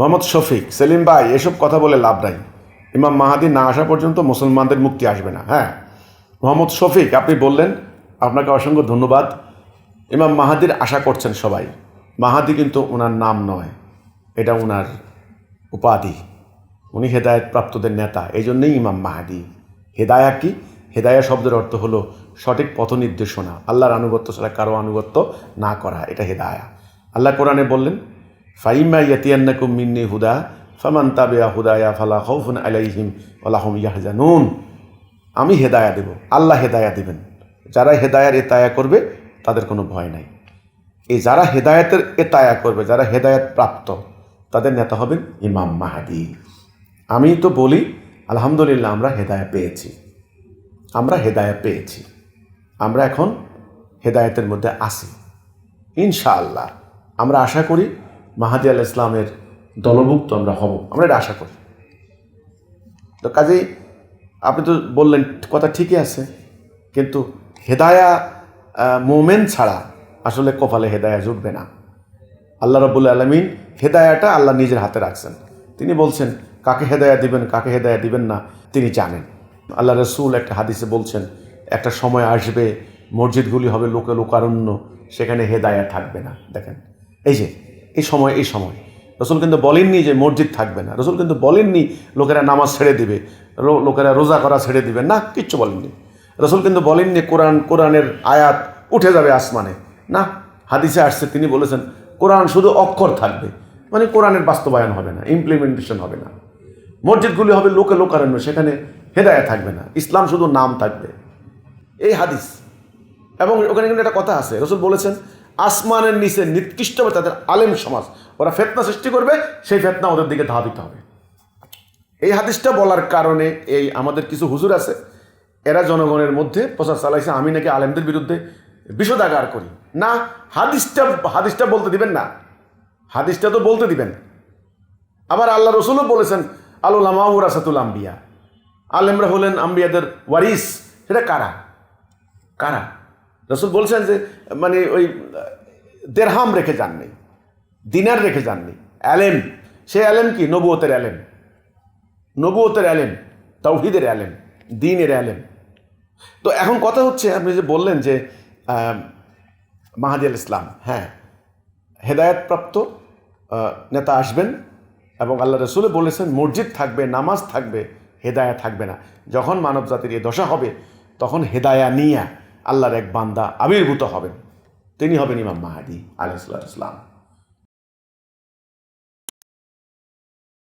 মোহাম্মদ শফিক, সেলিম ভাই, এসব কথা বলে লাভ নাই। ইমাম মাহাদি না আসা পর্যন্ত মুসলমানদের মুক্তি আসবে না হ্যাঁ? মোহাম্মদ শফিক, আপনি বললেন, আপনাকে অসংখ্য ধন্যবাদ। ইমাম মাহাদির আশা করছেন সবাই। মাহাদি কিন্তু ওনার নাম নয়, এটা ওনার উপাধি। উনি হেদায়ত প্রাপ্তদের নেতা এই জন্যেই ইমাম মাহাদি। হেদায়া কি? হেদায়া শব্দের অর্থ হলো সঠিক পথ নির্দেশনা। আল্লাহর আনুগত্য ছাড়া কারও আনুগত্য না করা, এটা হেদায়া। আল্লাহ কোরআনে বললেন ফাইমা ইয়াতিয়ান্নাকুম মিন্নি হুদা, ফামান তাবিয়া হুদায়া ফালা খৌফুন আলাইহিম ওয়ালাহুম ইয়াহজানুন। আমি হেদায়া দেব, আল্লাহ হেদায়া দিবেন। যারা হেদায়ার এতায়া করবে, তাদের কোনো ভয় নাই। এই যারা হেদায়েতের এতায়া করবে, যারা হেদায়েত প্রাপ্ত, তাদের নেতা হবেন ইমাম মাহাদি। আমি তো বলি, আলহামদুলিল্লাহ আমরা হেদায়া পেয়েছি। আমরা হেদায়া পেয়েছি। আমরা এখন হেদায়েতের মধ্যে আসি ইনশাআল্লাহ। আমরা আশা করি মাহাদি আল ইসলামের দলভুক্ত আমরা হব। আমরা এটা আশা করি। তো কাজেই আপনি তো বললেন, কথা ঠিকই আছে। কিন্তু হেদায়া মোমেন ছাড়া আসলে কপালে হেদায়া জুটবে না। আল্লাহ রবুল আলমিন হেদায়াটা আল্লাহ নিজের হাতে রাখছেন। তিনি বলছেন, কাকে হেদায়া দিবেন, কাকে হেদায়া দিবেন না? তিনি জানেন। আল্লাহ রসুল একটা হাদিসে বলছেন, একটা সময় আসবে, মসজিদগুলি হবে লোকে লোকারণ্য সেখানে হেদায়া থাকবে না। দেখেন, এই যে এই সময় এই সময়। রসুল কিন্তু বলেননি যে মসজিদ থাকবে না। রসুল কিন্তু বলেননি লোকেরা নামাজ ছেড়ে দিবে লোকেরা রোজা করা ছেড়ে দিবে। না, কিচ্ছু বলেননি। রসুল কিন্তু বলেননি কোরআন, কোরআনের আয়াত উঠে যাবে আসমানে। না, হাদিসে আসছে, তিনি বলেছেন, কোরআন শুধু অক্ষর থাকবে। মানে কোরআনের বাস্তবায়ন হবে না ইমপ্লিমেন্টেশন হবে না। মসজিদগুলি হবে লোকে লোকারণ্য, সেখানে হেদায়া থাকবে না। ইসলাম শুধু নাম থাকবে। এই হাদিস। এবং ওখানে কিন্তু একটা কথা আছে। রসুল বলেছেন আসমানের নিচে নিকৃষ্ট হবে তাদের আলেম সমাজ। ওরা ফেতনা সৃষ্টি করবে, সেই ফেতনা ওদের দিকে ধাবিত হবে। এই হাদিসটা বলার কারণে এই আমাদের কিছু হুজুর আছে, এরা জনগণের মধ্যে প্রচার চালাইছে, আমি নাকি আলেমদের বিরুদ্ধে বিষোদাগার করি। না, হাদিসটা হাদিসটা বলতে দিবেন না। হাদিসটা তো বলতে দিবেন। আবার আল্লাহ রসুলও বলেছেন আলুলামাউ রাসাতুল আম্বিয়া। আলেমরা হলেন আম্বিয়াদের ওয়ারিস। সেটা কারা? কারা? রসুল বলছেন যে মানে ওই, দেড়হাম রেখে যাননি, দিনার রেখে যাননি, অ্যালেম, সে অ্যালেম কি? নবুয়তের অ্যালেম নবুয়তের অ্যালেম তৌহিদের অ্যালেম, দিনের অ্যালেম। তো এখন কথা হচ্ছে, আপনি যে বললেন যে মাহাদি ইসলাম হ্যাঁ হেদায়তপ্রাপ্ত নেতা আসবেন এবং আল্লাহ রসুলে বলেছেন, মসজিদ থাকবে, নামাজ থাকবে, হেদায়া থাকবে না। যখন মানব জাতির এ দশা হবে, তখন হেদায়া নিয়ে। আল্লাহর এক বান্দা আবির্ভূত হবেন। তিনি হবেন ইমাম মাহাদি আলহিসাম